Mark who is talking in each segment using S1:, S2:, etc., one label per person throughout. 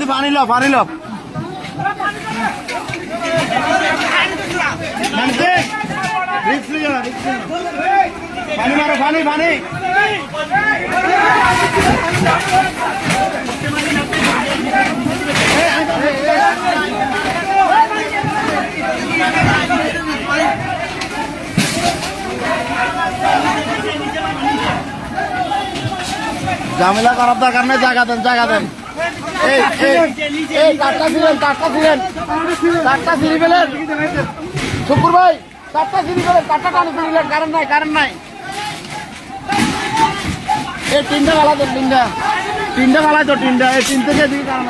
S1: দি পানি লো পানি লো ঝামেলা করার দরকার নেই জায়গা দেন জায়গা দেন এই পেলেন শুকুর ভাই পেলেন টানি কারেন্ট নাই কারেন্ট নাই। তিনটা গালা দেন তিনটা। তিনটা গালা তো তিনটা এই তিন থেকে দিকে কারণ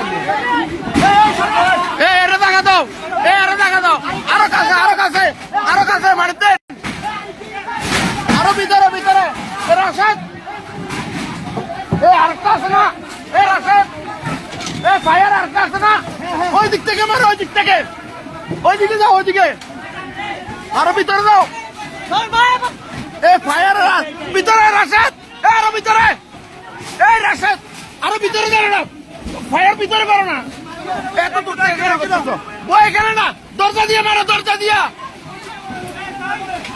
S1: এই এটা দেখা দাও এই এটা দেখা দাও। আরও কাছে আরও কাছে আরও কাছে মারতে আরও ভিতরে ভিতরে এ রাশেদ এই আরেকটা আছে না এই রাশেদ এই ফায়ার আরেকটা আছে না ওই দিক থেকে মারো, ওই দিক থেকে। ওই দিকে যাও, ওই দিকে। আরও ভিতরে যাও। এই ফায়ার ভিতরে, রাশেদ। এই আরও ভিতরে। এই রাশেদ। আরও ভিতরে যাও না ফায়ার ভিতরে না। এত দূর? এখানে না। দরজা দিয়ে মারো, দরজা দিয়া।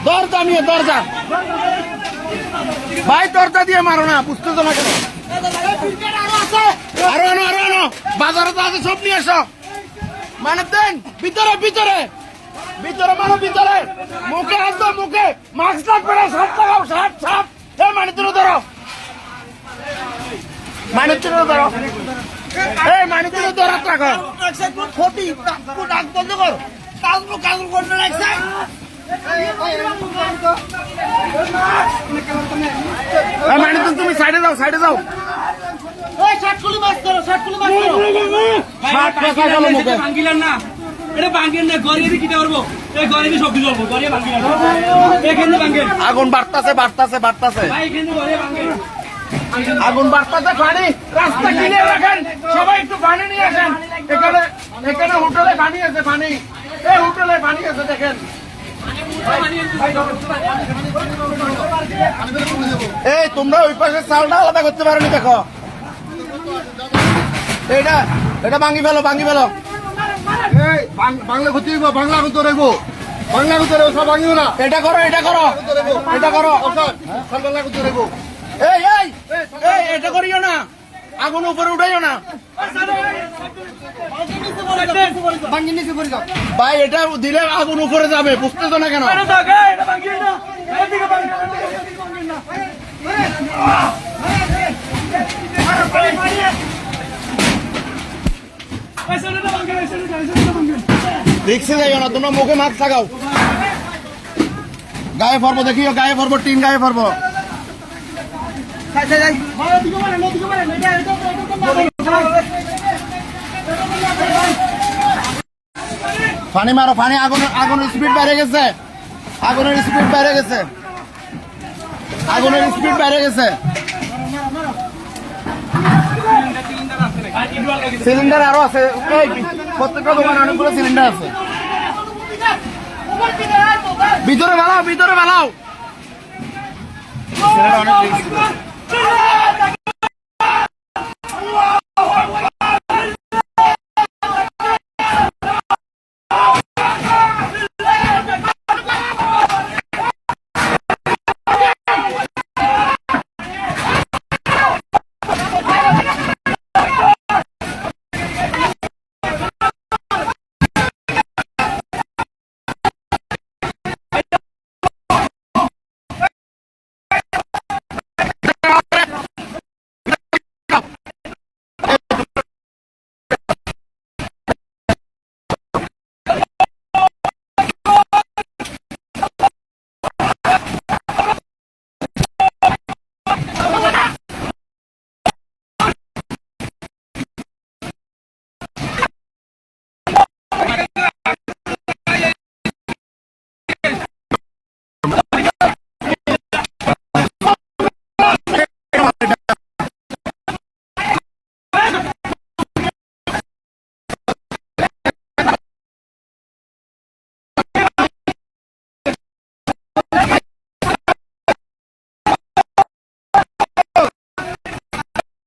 S1: দরজা নিয়ে, দরজা। ভাই, দরজা দিয়ে মারো না, বুঝতেছো না কেন? আরও আনো আরও আনো। বাজারে তো আছে, সব নিয়ে এসো। মানে দেন ভিতরে ভিতরে। ভিতরে মানো ভিতরে। মুখে আসতো মুখে। মাস্ক লাগবে না সাপ লাগাও সাপ সাপ এ মানে তুলে ধরো। মানে তুলে ধরো। এই মানে তুলে ধরো রাখো ক্ষতি ডাক বন্ধ করো। কাজ কাজ করতে লাগছে এই মানে তুমি সাইডে যাও সাইডে যাও। আগুন বাড়তাছে বাড়তাছে বাড়তাছে। আগুন বাড়তাছে পানি রাস্তা কিনে রাখেন সবাই একটু পানি নিয়ে আসেন। এখানে এখানে হোটেলে পানি আছে পানি। এই হোটেলে পানি আছে দেখেন। এই তোমরা ওই পাশে চালটা আলাদা করতে পারোনি দেখো। এটা এটা ভাঙি ফেলো ভাঙি ফেলো।
S2: এই বাংলা ক্ষতি হইব বাংলা আগুন তো রাখব বাংলা আগুন তো সব ভাঙিব না।
S1: এটা করো এটা করো এটা করো।
S2: সব বাংলা আগুন তো
S1: এই এই এই এটা করিও না। আগুন উপরে উঠাইও না। ভাই এটা দিলে আগুন উপরে যাবে বুঝতেছো না কেন
S3: এটা ভাঙ্গিলেন না এদিকে ভাঙ্গেন এই সাইডে ভাঙ্গেন এই সাইডে এই সাইডে ভাঙ্গেন
S1: রিক্সে যাইও না, তোমরা মুখে মাস্ক লাগাও। গায়ে পরবো, দেখিও, গায়ে পরবো, টিন গায়ে পরবো। পানি মারো পানি আগুন আগুনের স্পিড বেড়ে গেছে। আগুনের স্পিড বেড়ে গেছে। আগুনের স্পিড বেড়ে গেছে। সিলিন্ডার আরও আছে। প্রত্যেকটা দোকানে অনেকগুলো সিলিন্ডার আছে। ভিতরে বালাও ভিতরে বালাও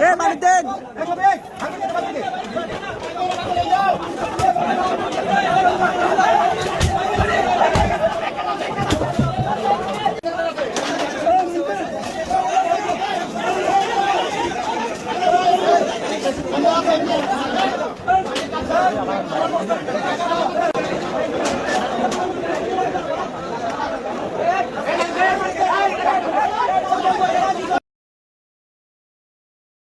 S1: এ মালিক দেন